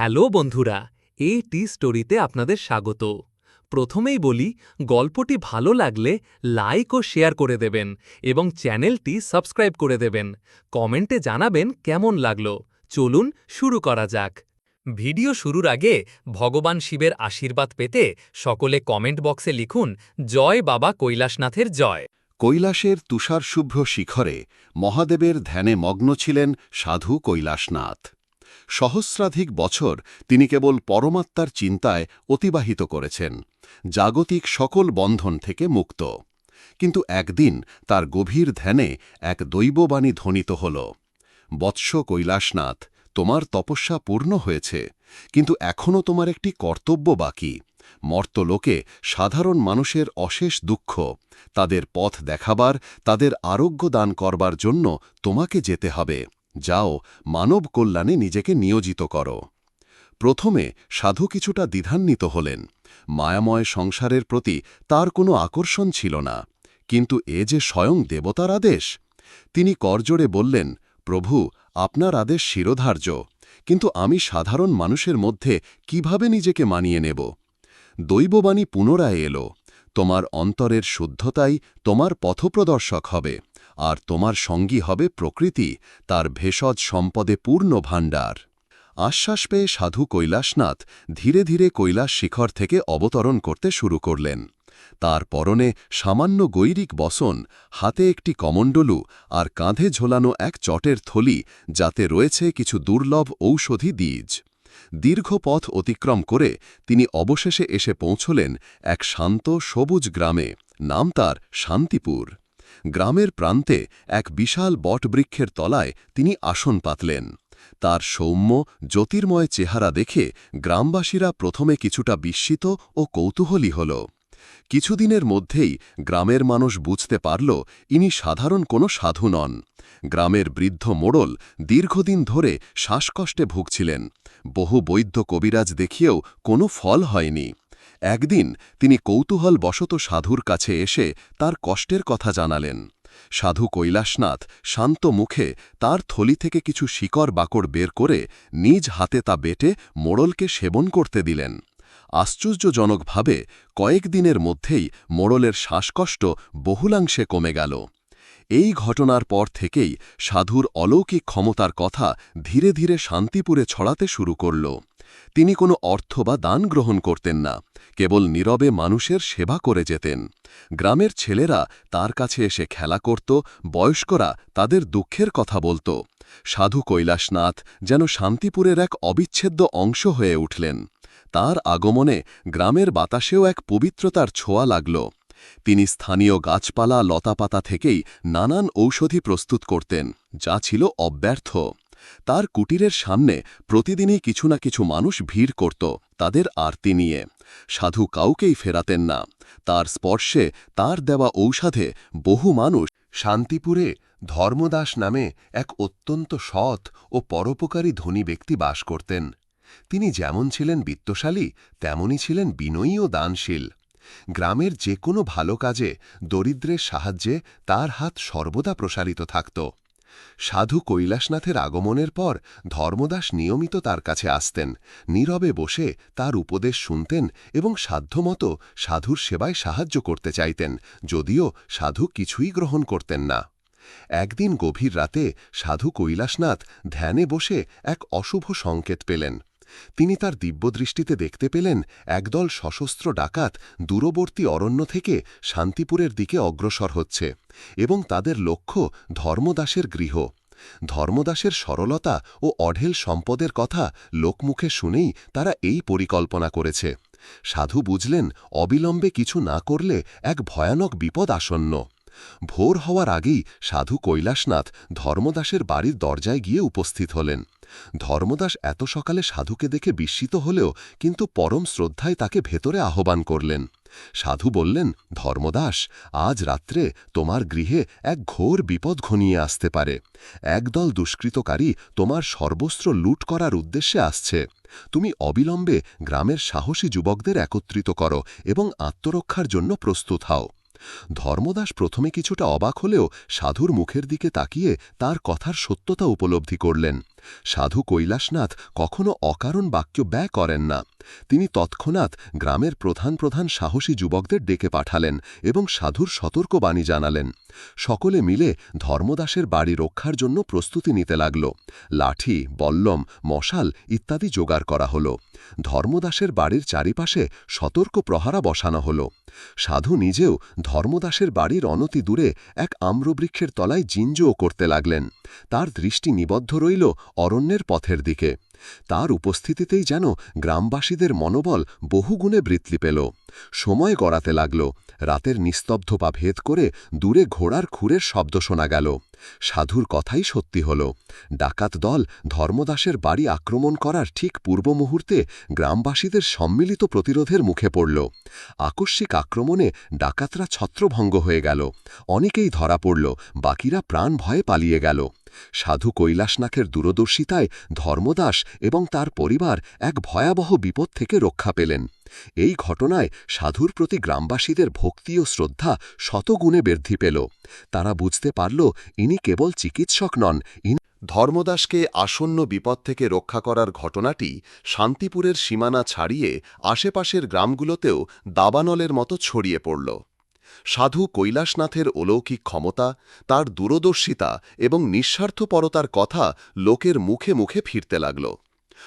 Hello বন্ধুরা এই টি স্টোরিতে আপনাদের স্বাগত। প্রথমেই বলি, গল্পটি ভালো লাগলে লাইক ও শেয়ার করে দেবেন এবং চ্যানেলটি সাবস্ক্রাইব করে দেবেন। কমেন্টে জানাবেন কেমন লাগল। চলুন শুরু করা যাক। ভিডিও শুরুর আগে ভগবান শিবের আশীর্বাদ পেতে সকলে কমেন্ট বক্সে লিখুন, জয় বাবা কৈলাসনাথের জয়। কৈলাসের তুষারশুভ্র শিখরে মহাদেবের ধ্যানে মগ্ন ছিলেন সাধু কৈলাসনাথ। সহস্রাধিক বছর তিনি কেবল পরমাত্মার চিন্তায় অতিবাহিত করেছেন, জাগতিক সকল বন্ধন থেকে মুক্ত। কিন্তু একদিন তার গভীর ধ্যানে এক দৈববাণী ধ্বনিত হল, বৎস কৈলাসনাথ, তোমার তপস্যা পূর্ণ হয়েছে, কিন্তু এখনও তোমার একটি কর্তব্য বাকি। মর্তলোকে সাধারণ মানুষের অশেষ দুঃখ, তাদের পথ দেখাবার, তাদের আরোগ্য দান করবার জন্য তোমাকে যেতে হবে। যাও, মানব কল্যাণে নিজেকে নিয়োজিত করো। প্রথমে সাধু কিছুটা দ্বিধান্বিত হলেন। মায়াময় সংসারের প্রতি তার কোনো আকর্ষণ ছিল না। কিন্তু এ যে স্বয়ং দেবতার আদেশ? তিনি করজোড়ে বললেন, প্রভু, আপনার আদেশ শিরোধার্য। কিন্তু আমি সাধারণ মানুষের মধ্যে কীভাবে নিজেকে মানিয়ে নেব? দৈববাণী পুনরায় এলো। তোমার অন্তরের শুদ্ধতাই তোমার পথপ্রদর্শক হবে। আর তোমার সঙ্গী হবে প্রকৃতি, তার ভেষজ সম্পদে পূর্ণ ভাণ্ডার। আশ্বাস পেয়ে সাধু কৈলাসনাথ ধীরে ধীরে কৈলাস শিখর থেকে অবতরণ করতে শুরু করলেন। তার পরনে সামান্য গৈরিক বসন, হাতে একটি কমণ্ডলু আর কাঁধে ঝোলানো এক চটের থলি, যাতে রয়েছে কিছু দুর্লভ ঔষধি বীজ দীর্ঘ পথ অতিক্রম করে তিনি অবশেষে এসে পৌঁছলেন এক শান্ত সবুজ গ্রামে, নাম তার শান্তিপুর। গ্রামের প্রান্তে এক বিশাল বটবৃক্ষের তলায় তিনি আসন পাতলেন। তার সৌম্য, জ্যোতির্ময় চেহারা দেখে গ্রামবাসীরা প্রথমে কিছুটা বিস্মিত ও কৌতূহলী হল। কিছুদিনের মধ্যেই গ্রামের মানুষ বুঝতে পারল, ইনি সাধারণ কোনো সাধু নন। গ্রামের বৃদ্ধ মোড়ল দীর্ঘদিন ধরে শ্বাসকষ্টে ভুগছিলেন। বহু বৈদ্য কবিরাজ দেখিয়েও কোনো ফল হয়নি। একদিন তিনি কৌতূহল বশত সাধুর কাছে এসে তার কষ্টের কথা জানালেন। সাধু কৈলাসনাথ শান্ত মুখে তার থলি থেকে কিছু শিকড় বাকড় বের করে নিজ হাতে তা বেটে মোড়লকে সেবন করতে দিলেন। আশ্চর্যজনকভাবে কয়েকদিনের মধ্যেই মোড়লের শ্বাসকষ্ট বহুলাংশে কমে গেল। এই ঘটনার পর থেকেই সাধুর অলৌকিক ক্ষমতার কথা ধীরে ধীরে শান্তিপুরে ছড়াতে শুরু করল। তিনি কোনো অর্থ বা দান গ্রহণ করতেন না, কেবল নীরবে মানুষের সেবা করে যেতেন। গ্রামের ছেলেরা তার কাছে এসে খেলা করত, বয়স্করা তাদের দুঃখের কথা বলত। সাধু কৈলাসনাথ যেন শান্তিপুরের এক অবিচ্ছেদ্য অংশ হয়ে উঠলেন। তার আগমনে গ্রামের বাতাসেও এক পবিত্রতার ছোঁয়া লাগল। তিনি স্থানীয় গাছপালা, লতাপাতা থেকেই নানান ঔষধি প্রস্তুত করতেন, যা ছিল অব্যর্থ। তার কুটিরের সামনে প্রতিদিনই কিছু না কিছু মানুষ ভিড় করত তাদের আরতি নিয়ে। সাধু কাউকেই ফেরাতেন না। তার স্পর্শে তার দেওয়া ঔষধে বহু মানুষ শান্তিপুরে ধর্মদাস নামে এক অত্যন্ত সৎ ও পরোপকারী ধনী ব্যক্তি বাস করতেন। তিনি যেমন ছিলেন বিত্তশালী তেমনই ছিলেন বিনয়ী ও দানশীল। গ্রামের যে কোনো ভালো কাজে দরিদ্রের সাহায্যে তার হাত সর্বদা প্রসারিত থাকত। সাধু কৈলাসনাথের আগমনের পর ধর্মদাস নিয়মিত তার কাছে আসতেন, নীরবে বসে তার উপদেশ শুনতেন এবং সাধ্যমতো সাধুর সেবায় সাহায্য করতে চাইতেন, যদিও সাধু কিছুই গ্রহণ করতেন না। একদিন গভীর রাতে সাধু কৈলাসনাথ ধ্যানে বসে এক অশুভ সংকেত পেলেন। তিনি তার দিব্যদৃষ্টিতে দেখতে পেলেন একদল সশস্ত্র ডাকাত দূরবর্তী অরণ্য থেকে শান্তিপুরের দিকে অগ্রসর হচ্ছে এবং তাদের লক্ষ্য ধর্মদাসের গৃহ। ধর্মদাসের সরলতা ও অঢেল সম্পদের কথা লোকমুখে শুনেই তারা এই পরিকল্পনা করেছে। সাধু বুঝলেন, অবিলম্বে কিছু না করলে এক ভয়ানক বিপদ আসন্ন। ভোর হওয়ার আগেই সাধু কৈলাসনাথ ধর্মদাসের বাড়ির দরজায় গিয়ে উপস্থিত হলেন। ধর্মদাস এত সকালে সাধুকে দেখে বিস্মিত হলেও কিন্তু পরম শ্রদ্ধায় তাকে ভেতরে আহ্বান করলেন। সাধু বললেন, ধর্মদাস, আজ রাত্রে তোমার গৃহে এক ঘোর বিপদ ঘনিয়ে আসতে পারে। একদল দুষ্কৃতকারী তোমার সর্বস্ত্র লুট করার উদ্দেশ্যে আসছে। তুমি অবিলম্বে গ্রামের সাহসী যুবকদের একত্রিত করো এবং আত্মরক্ষার জন্য প্রস্তুত হও। ধর্মদাস প্রথমে কিছুটা অবাক হলেও সাধুর মুখের দিকে তাকিয়ে তার কথার সত্যতা উপলব্ধি করলেন। সাধু কৈলাসনাথ কখনো অকারণ বাক্য ব্যয় করেন না। তিনি তৎক্ষণাৎ গ্রামের প্রধান প্রধান সাহসী যুবকদের ডেকে পাঠালেন এবং সাধুর সতর্কবাণী জানালেন। সকলে মিলে ধর্মদাসের বাড়ি রক্ষার জন্য প্রস্তুতি নিতে লাগল। লাঠি, বল্লম, মশাল ইত্যাদি জোগাড় করা হল। ধর্মদাসের বাড়ির চারিপাশে সতর্ক প্রহারা বসানো হল। সাধু নিজেও ধর্মদাসের বাড়ির অনতি দূরে এক আম্রবৃক্ষের তলায় জিঞ্জও করতে লাগলেন। তার দৃষ্টি নিবদ্ধ রইল অরণ্যের পথের দিকে। তার উপস্থিতিতেই যেন গ্রামবাসীদের মনোবল বহুগুণে বৃত্তি পেল। সময় গড়াতে লাগল। রাতের নিস্তব্ধ পা ভেদ করে দূরে ঘোড়ার খুরের শব্দ শোনা গেল। সাধুর কথাই সত্যি হল। ডাকাত দল ধর্মদাসের বাড়ি আক্রমণ করার ঠিক পূর্ব মুহূর্তে গ্রামবাসীদের সম্মিলিত প্রতিরোধের মুখে পড়ল। আকস্মিক আক্রমণে ডাকাতরা ছত্রভঙ্গ হয়ে গেল। অনেকেই ধরা পড়ল, বাকিরা প্রাণ ভয়ে পালিয়ে গেল। সাধু কৈলাসনাথের দূরদর্শিতায় ধর্মদাস এবং তার পরিবার এক ভয়াবহ বিপদ থেকে রক্ষা পেলেন। এই ঘটনায় সাধুর প্রতি গ্রামবাসীদের ভক্তি ও শ্রদ্ধা শতগুণে বৃদ্ধি পেল। তারা বুঝতে পারল, ইনি কেবল চিকিৎসক নন ধর্মদাসকে আসন্ন বিপদ থেকে রক্ষা করার ঘটনাটি শান্তিপুরের সীমানা ছাড়িয়ে আশেপাশের গ্রামগুলোতেও দাবানলের মতো ছড়িয়ে পড়ল। সাধু কৈলাসনাথের অলৌকিক ক্ষমতা, তার দূরদর্শিতা এবং নিঃস্বার্থপরতার কথা লোকের মুখে মুখে ফিরতে লাগল।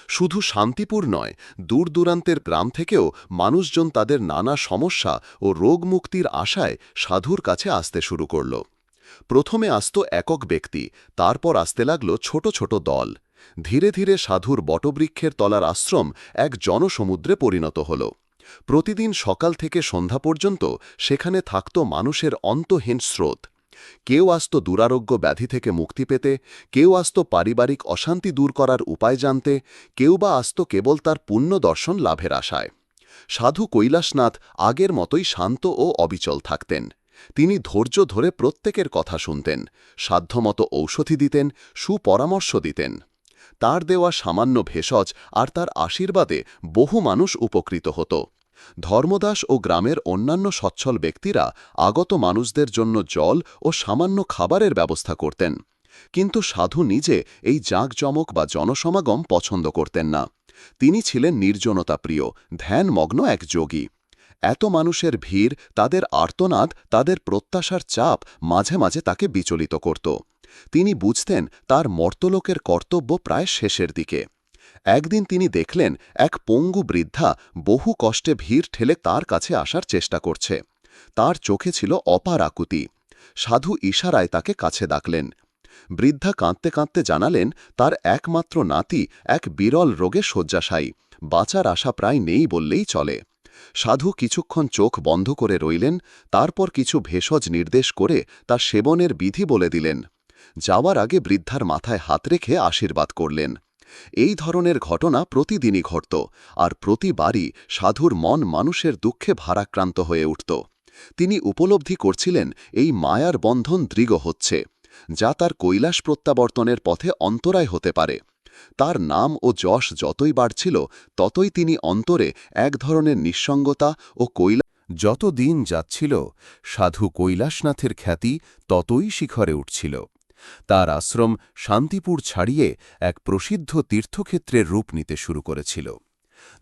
শুধু শান্তিপুর নয় দূর দূরান্তের গ্রাম থেকেও মানুষজন তাদের নানা সমস্যা ও রোগ মুক্তির আশায় সাধুর কাছে আসতে শুরু করল। প্রথমে আসত একক ব্যক্তি, তারপর আসতে লাগল ছোট ছোট দল। ধীরে ধীরে সাধুর বটবৃক্ষের তলার আশ্রম এক জনসমুদ্রে পরিণত হল। প্রতিদিন সকাল থেকে সন্ধ্যা পর্যন্ত সেখানে থাকত মানুষের অন্তহীন স্রোত। কেউ আসত দুরারোগ্য ব্যাধি থেকে মুক্তি পেতে, কেউ আসত পারিবারিক অশান্তি দূর করার উপায় জানতে, কেউ বা আসত কেবল তার পুণ্য দর্শন লাভের আশায়। সাধু কৈলাসনাথ আগের মতোই শান্ত ও অবিচল থাকতেন। তিনি ধৈর্য ধরে প্রত্যেকের কথা শুনতেন, সাধ্যমতো ঔষধি দিতেন, সুপরামর্শ দিতেন। তার দেওয়া সামান্য ভেষজ আর তার আশীর্বাদে বহু মানুষ উপকৃত হতো। ধর্মদাস ও গ্রামের অন্যান্য সচ্ছল ব্যক্তিরা আগত মানুষদের জন্য জল ও সামান্য খাবারের ব্যবস্থা করতেন। কিন্তু সাধু নিজে এই জাঁকজমক বা জনসমাগম পছন্দ করতেন না। তিনি ছিলেন নির্জনতা প্রিয়, ধ্যানমগ্ন এক যোগী। এত মানুষের ভিড়, তাদের আর্তনাদ, তাদের প্রত্যাশার চাপ মাঝে মাঝে তাকে বিচলিত করত। তিনি বুঝতেন তার মর্তলোকের কর্তব্য প্রায় শেষের দিকে। একদিন তিনি দেখলেন এক পঙ্গু বৃদ্ধা বহু কষ্টে ভিড় ঠেলে তার কাছে আসার চেষ্টা করছে। তার চোখে ছিল অপার আকুতি। সাধু ইশারায় তাকে কাছে ডাকলেন। বৃদ্ধা কাঁদতে কাঁদতে জানালেন, তার একমাত্র নাতি এক বিরল রোগে শয্যাশায়ী, বাঁচার আশা প্রায় নেই বললেই চলে। সাধু কিছুক্ষণ চোখ বন্ধ করে রইলেন, তারপর কিছু ভেষজ নির্দেশ করে তা সেবনের বিধি বলে দিলেন। যাওয়ার আগে বৃদ্ধার মাথায় হাত রেখে আশীর্বাদ করলেন। এই ধরনের ঘটনা প্রতিদিনই ঘটত, আর প্রতিবারই সাধুর মন মানুষের দুঃখে ভারাক্রান্ত হয়ে উঠত। তিনি উপলব্ধি করছিলেন, এই মায়ার বন্ধন দৃঢ় হচ্ছে, যা তার কৈলাস প্রত্যাবর্তনের পথে অন্তরায় হতে পারে। তার নাম ও যশ যতই বাড়ছিল, ততই তিনি অন্তরে এক ধরনের নিঃসঙ্গতা ও কৈলা যত দিন যাচ্ছিল, সাধু কৈলাসনাথের খ্যাতি ততই শিখরে উঠছিল। তার আশ্রম শান্তিপুর ছাড়িয়ে এক প্রসিদ্ধ তীর্থক্ষেত্রের রূপ নিতে শুরু করেছিল।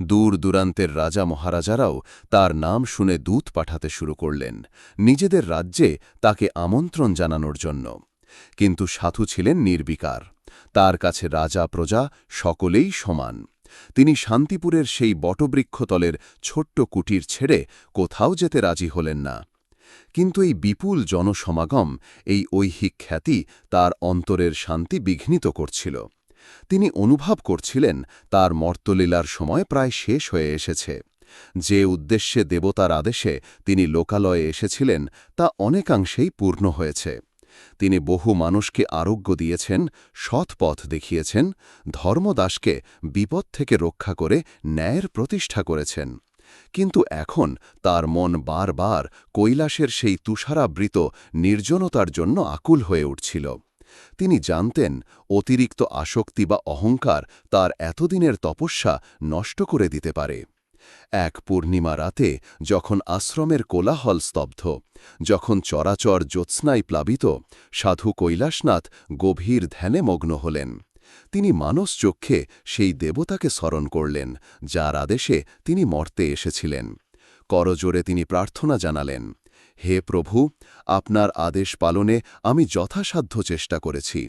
দূর দূরান্তের রাজা মহারাজারাও তার নাম শুনে দূত পাঠাতে শুরু করলেন, নিজেদের রাজ্যে তাকে আমন্ত্রণ জানানোর জন্য। কিন্তু সাধু ছিলেন নির্বিকার, তার কাছে রাজা প্রজা সকলেই সমান। তিনি শান্তিপুরের সেই বটবৃক্ষতলের ছোট্ট কুটির ছেড়ে কোথাও যেতে রাজি হলেন না। কিন্তু এই বিপুল জনসমাগম, এই ঐহিক খ্যাতি তার অন্তরের শান্তি বিঘ্নিত করছিল। তিনি অনুভব করছিলেন তার মর্তলীলার সময় প্রায় শেষ হয়ে এসেছে। যে উদ্দেশ্যে দেবতার আদেশে তিনি লোকালয়ে এসেছিলেন, তা অনেকাংশেই পূর্ণ হয়েছে। তিনি বহু মানুষকে আরোগ্য দিয়েছেন, সৎ পথ দেখিয়েছেন, ধর্মদাসকে বিপদ থেকে রক্ষা করে ন্যায়ের প্রতিষ্ঠা করেছেন। কিন্তু এখন তার মন বারবার কৈলাসের সেই তুষারাবৃত নির্জনতার জন্য আকুল হয়ে উঠছিল। তিনি জানতেন অতিরিক্ত আসক্তি বা অহংকার তার এতদিনের তপস্যা নষ্ট করে দিতে পারে। এক পূর্ণিমা রাতে যখন আশ্রমের কোলাহল স্তব্ধ, যখন চরাচর জ্যোৎস্নায় প্লাবিত, সাধু কৈলাসনাথ গভীর ধ্যানে মগ্ন হলেন। তিনি মানস চক্ষে সেই দেবতাকে স্মরণ করলেন, যার আদেশে তিনি মর্তে এসেছিলেন। করজোরে তিনি প্রার্থনা জানালেন, হে প্রভু, আপনার আদেশ পালনে আমি যথাসাধ্য চেষ্টা করেছি।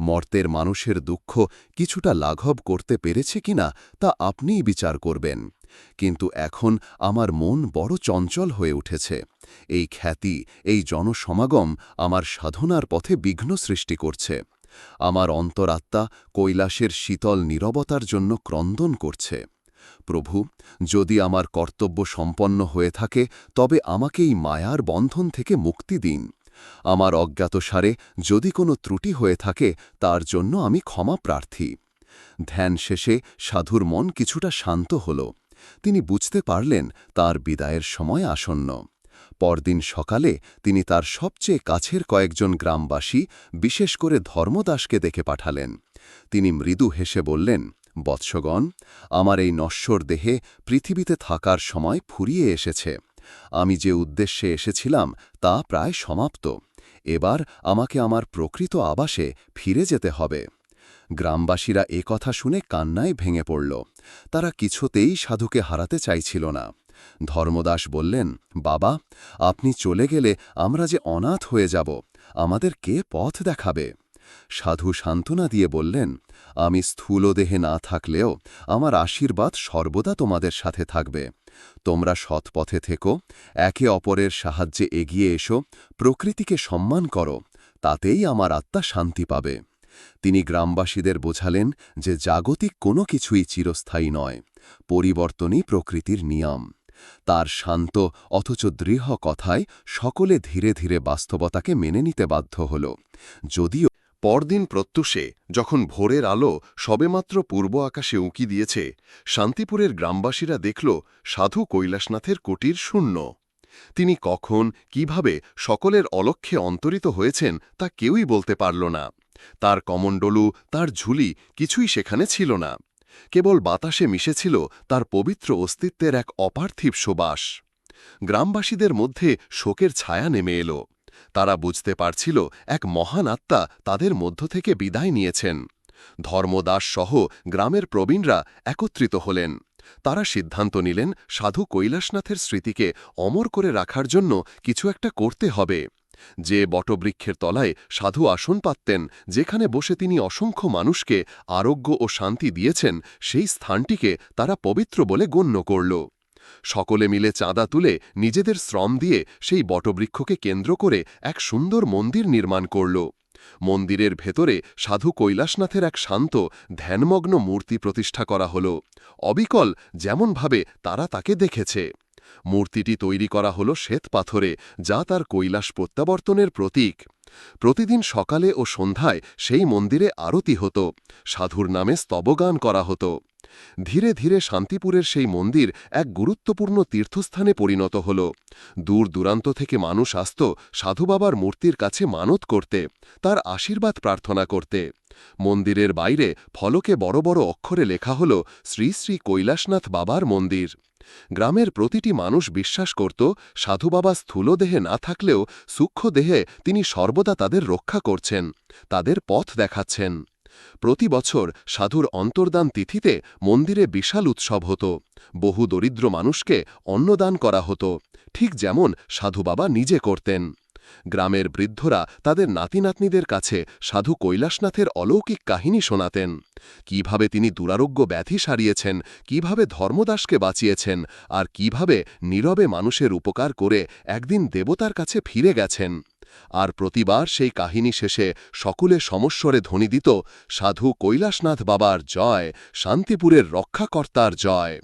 মর্তের মানুষের দুঃখ কিছুটা লাঘব করতে পেরেছে কিনা তা আপনিই বিচার করবেন। কিন্তু এখন আমার মন বড় চঞ্চল হয়ে উঠেছে। এই খ্যাতি, এই জনসমাগম আমার সাধনার পথে বিঘ্ন সৃষ্টি করছে। আমার অন্তরাত্মা কৈলাসের শীতল নীরবতার জন্য ক্রন্দন করছে। প্রভু, যদি আমার কর্তব্য সম্পন্ন হয়ে থাকে, তবে আমাকে এই মায়ার বন্ধন থেকে মুক্তি দিন। আমার অজ্ঞাতসারে যদি কোনো ত্রুটি হয়ে থাকে, তার জন্য আমি ক্ষমা প্রার্থী। ধ্যান শেষে সাধুর মন কিছুটা শান্ত হল। তিনি বুঝতে পারলেন তার বিদায়ের সময় আসন্ন। পরদিন সকালে তিনি তার সবচেয়ে কাছের কয়েকজন গ্রামবাসী, বিশেষ করে ধর্মদাসকে দেখে পাঠালেন। তিনি মৃদু হেসে বললেন, বৎসগণ, আমার এই নশ্বর দেহে পৃথিবীতে থাকার সময় ফুরিয়ে এসেছে। আমি যে উদ্দেশ্যে এসেছিলাম, তা প্রায় সমাপ্ত। এবার আমাকে আমার প্রকৃত আবাসে ফিরে যেতে হবে। গ্রামবাসীরা এ কথা শুনে কান্নায় ভেঙে পড়ল। তারা কিছুতেই সাধুকে হারাতে চাইছিল না। ধর্মদাস বললেন, বাবা, আপনি চলে গেলে আমরা যে অনাথ হয়ে যাব, আমাদের কে পথ দেখাবে? সাধু সান্ত্বনা দিয়ে বললেন, আমি স্থূল দেহে না থাকলেও আমার আশীর্বাদ সর্বদা তোমাদের সাথে থাকবে। তোমরা সৎপথে থেকো, একে অপরের সাহায্যে এগিয়ে এসো, প্রকৃতিকে সম্মান করো, তাতেই আমার আত্মা শান্তি পাবে। তিনি গ্রামবাসীদের বোঝালেন যে জাগতিক কোনো কিছুই চিরস্থায়ী নয়, পরিবর্তনই প্রকৃতির নিয়ম। তার শান্ত অথচ দৃঢ় কথায় সকলে ধীরে ধীরে বাস্তবতাকে মেনে নিতে বাধ্য হল। যদিও পরদিন প্রত্যুষে যখন ভোরের আলো সবেমাত্র পূর্ব আকাশে উঁকি দিয়েছে, শান্তিপুরের গ্রামবাসীরা দেখল সাধু কৈলাসনাথের কুটির শূন্য। তিনি কখন, কীভাবে সকলের অলক্ষ্যে অন্তরিত হয়েছেন তা কেউই বলতে পারল না। তার কমণ্ডলু, তার ঝুলি কিছুই সেখানে ছিল না। কেবল বাতাসে মিশেছিল তার পবিত্র অস্তিত্বের এক অপার্থিব সুবাস। গ্রামবাসীদের মধ্যে শোকের ছায়া নেমে এলো। তারা বুঝতে পারছিল এক মহান আত্মা তাদের মধ্য থেকে বিদায় নিয়েছেন। ধর্মদাস সহ গ্রামের প্রবীণরা একত্রিত হলেন। তারা সিদ্ধান্ত নিলেন সাধু কৈলাসনাথের স্মৃতিকে অমর করে রাখার জন্য কিছু একটা করতে হবে। যে বটবৃক্ষের তলায় সাধু আসন পাততেন, যেখানে বসে তিনি অসংখ্য মানুষকে আরোগ্য ও শান্তি দিয়েছেন, সেই স্থানটিকে তারা পবিত্র বলে গণ্য করল। সকলে মিলে চাঁদা তুলে নিজেদের শ্রম দিয়ে সেই বটবৃক্ষকে কেন্দ্র করে এক সুন্দর মন্দির নির্মাণ করল। মন্দিরের ভেতরে সাধু কৈলাসনাথের এক শান্ত, ধ্যানমগ্ন মূর্তি প্রতিষ্ঠা করা হল। অবিকল যেমনভাবে তারা তাকে দেখেছে। মূর্তিটি তৈরি করা হল শ্বেত পাথরে, যা তার কৈলাস প্রত্যাবর্তনের প্রতীক। প্রতিদিন সকালে ও সন্ধ্যায় সেই মন্দিরে আরতি হতো, সাধুর নামে স্তবগান করা হতো। ধীরে ধীরে শান্তিপুরের সেই মন্দির এক গুরুত্বপূর্ণ তীর্থস্থানে পরিণত হল। দূর দূরান্ত থেকে মানুষ আসত সাধুবাবার মূর্তির কাছে মানত করতে, তার আশীর্বাদ প্রার্থনা করতে। মন্দিরের বাইরে ফলকে বড় বড় অক্ষরে লেখা হল শ্রী শ্রী কৈলাসনাথ বাবার মন্দির। গ্রামের প্রতিটি মানুষ বিশ্বাস করত, সাধুবাবা স্থূল দেহে না থাকলেও সূক্ষ্ম দেহে তিনি সর্বদা তাদের রক্ষা করছেন, তাদের পথ দেখাচ্ছেন। প্রতি বছর সাধুর অন্তর্দান তিথিতে মন্দিরে বিশাল উৎসব হতো, বহু দরিদ্র মানুষকে অন্নদান করা হতো, ঠিক যেমন সাধুবাবা নিজে করতেন। গ্রামের বৃদ্ধরা তাদের নাতিনাতনিদের কাছে সাধু কৈলাসনাথের অলৌকিক কাহিনী শোনাতেন। কীভাবে তিনি দুরারোগ্য ব্যাধি সারিয়েছেন, কীভাবে ধর্মদাসকে বাঁচিয়েছেন, আর কীভাবে নীরবে মানুষের উপকার করে একদিন দেবতার কাছে ফিরে গেছেন। আর প্রতিবার সেই কাহিনী শেষে সকলে সমস্বরে ধ্বনি দিত সাধু কৈলাসনাথ বাবার জয়, শান্তিপুরের রক্ষাকর্তার জয়।